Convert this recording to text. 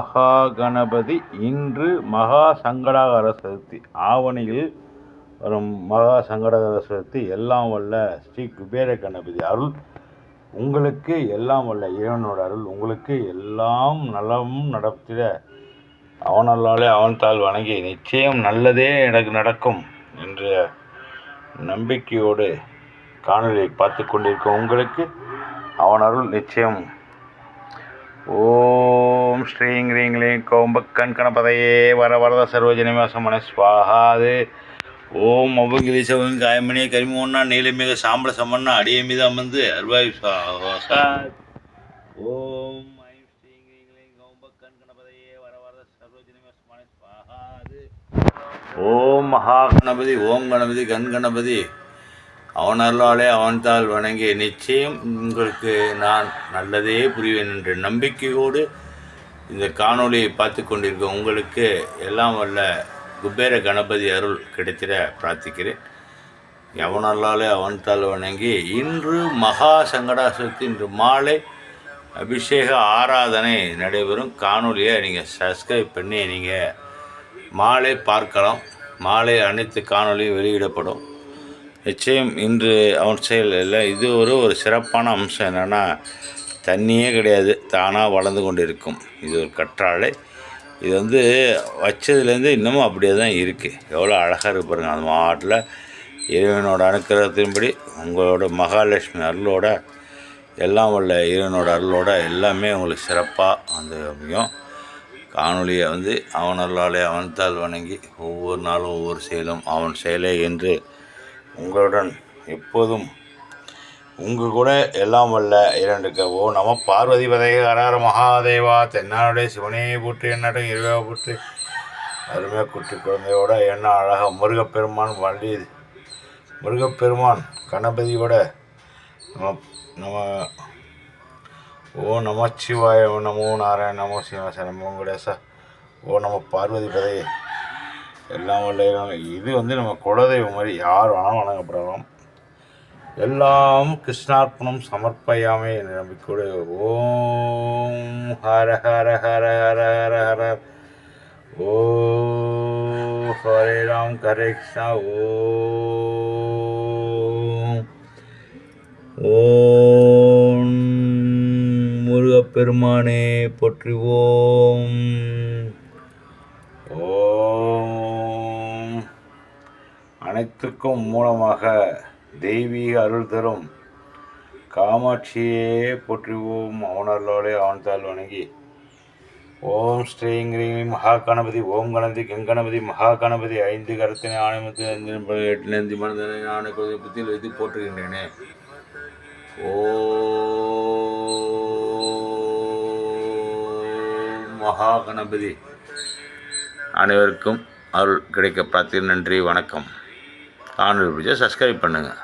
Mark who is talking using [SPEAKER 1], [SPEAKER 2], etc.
[SPEAKER 1] மகா கணபதி இன்று மகா சங்கடாகர சதுர்த்தி. ஆவணியில் வரும் மகா சங்கடாகர சதுர்த்தி எல்லாம் வல்ல ஸ்ரீ குபேர கணபதி அருள். உங்களுக்கு எல்லாம் வல்ல இறைவனோட அருள். உங்களுக்கு எல்லாம் நலமும் நடத்திட அவனல்லாலே அவன் தாள் வணங்கி நிச்சயம் நல்லதே எனக்கு நடக்கும் என்ற நம்பிக்கையோடு காணொலியை பார்த்து கொண்டிருக்கும் உங்களுக்கு அவன் அருள் நிச்சயம் ஓம் ஸ்ரீங் ஹ்ரீங் க்ளீங் கோம்பக்கண் கணபதையே வர வரத சர்வஜனிவாசமன ஸ்வாகாது ஓம் அவ்வங்கிலி சவங்க காயமணிய கரிமோன்னா நீலமிக சாம்பல சமன்னா அடிய மீது அமர்ந்து அருவாய் சுவாசாத் ஓம் ஐம் ஸ்ரீங் ஹ்ரீங் க்ளீங் கோம்பக்கண் கணபதையே வர வரத சர்வஜனிவாச ஸ்வாகாது ஓம் மகா கணபதி ஓம் கணபதி கண் கணபதி. அவன் அருளாலே அவன்தால் வணங்கி நிச்சயம் உங்களுக்கு நான் நல்லதே புரிவேன் என்ற நம்பிக்கையோடு இந்த காணொலியை பார்த்து கொண்டிருக்க உங்களுக்கு எல்லாம் வல்ல குபேர கணபதி அருள் கிடைத்திட பிரார்த்திக்கிறேன். எவனல்லாலே அவன்தால் வணங்கி இன்று மகா சங்கடாசக்தி இன்று மாலை அபிஷேக ஆராதனை நடைபெறும். காணொலியை நீங்கள் சப்ஸ்கிரைப் பண்ணி நீங்கள் மாலை பார்க்கலாம். மாலை அனைத்து காணொலியும் வெளியிடப்படும். நிச்சயம் இன்று அவன் செயல் இல்லை. இது ஒரு ஒரு சிறப்பான அம்சம் என்னென்னா தண்ணியே கிடையாது தானாக வளர்ந்து கொண்டு இருக்கும் இது ஒரு கற்றாழை. இது வந்து வச்சதுலேருந்து இன்னமும் அப்படியே தான் இருக்குது எவ்வளோ அழகாக இருக்கு பாருங்கள் அந்த மாட்டில் இறைவனோட அனுக்கிரகத்தின்படி உங்களோட மகாலட்சுமி அருளோட எல்லாம் உள்ள இறைவனோட அருளோட எல்லாமே உங்களுக்கு சிறப்பாக வந்து அமையும். காணொலியை வந்து அவன் அருளாலே அவன்தால் வணங்கி ஒவ்வொரு நாளும் ஒவ்வொரு செயலும் அவன் செயலே என்று உங்களுடன் எப்போதும். உங்கள் கூட எல்லாம் வல்ல இரண்டு ஓ நம பார்வதி பதை ஹரஹர மகாதேவா. தென்னாடுடைய சிவனையை போட்டு என்னட்டும் இருவா போட்டு அருமையாக குட்டி குழந்தையோட என்ன அழகாக முருகப்பெருமான் வண்டி முருகப்பெருமான் கணபதியோட நம்ம நம்ம ஓ நமச்சிவாய நமோ நாராயண நமோ சிவாச நமோ கணேசா ஓ நம்ம பார்வதி பதை எல்லாம் வல்ல இது வந்து நம்ம குலதெய்வம் மாதிரி யார் வேணாலும் வணங்கப்படலாம். எல்லாம் கிருஷ்ணார்ப்பணம் சமர்ப்பயாமே என்ற நம்பிக்கையோடு ஓம் ஹர ஹர ஹர ஹர ஹர ஹர. ஓ ஹரே ராம் ஹரே கிருஷ்ணா. ஓம். ஓம் முருகப்பெருமானே போற்றுவோம் அனைத்துக்கும் மூலமாக தெய்வீக அருள் தரும். காமாட்சியே போற்றுவோம். அவன் அவன்தால் வணங்கி. ஓம் ஸ்ரீங் ரீம் மகா கணபதி ஓம் கணபதி கங்கணபதி மகா கணபதி ஐந்து கரத்தினை ஆணைமத்து ஐந்து எட்டு நந்தி மனதனை ஆணை கொள்கை புத்தியில் வைத்து போற்றுகின்றேனே. ஓ மகா கணபதி அனைவருக்கும் அருள் கிடைக்க பார்த்து நன்றி வணக்கம். காணொலி பிடிச்சா சப்ஸ்கிரைப் பண்ணுங்கள்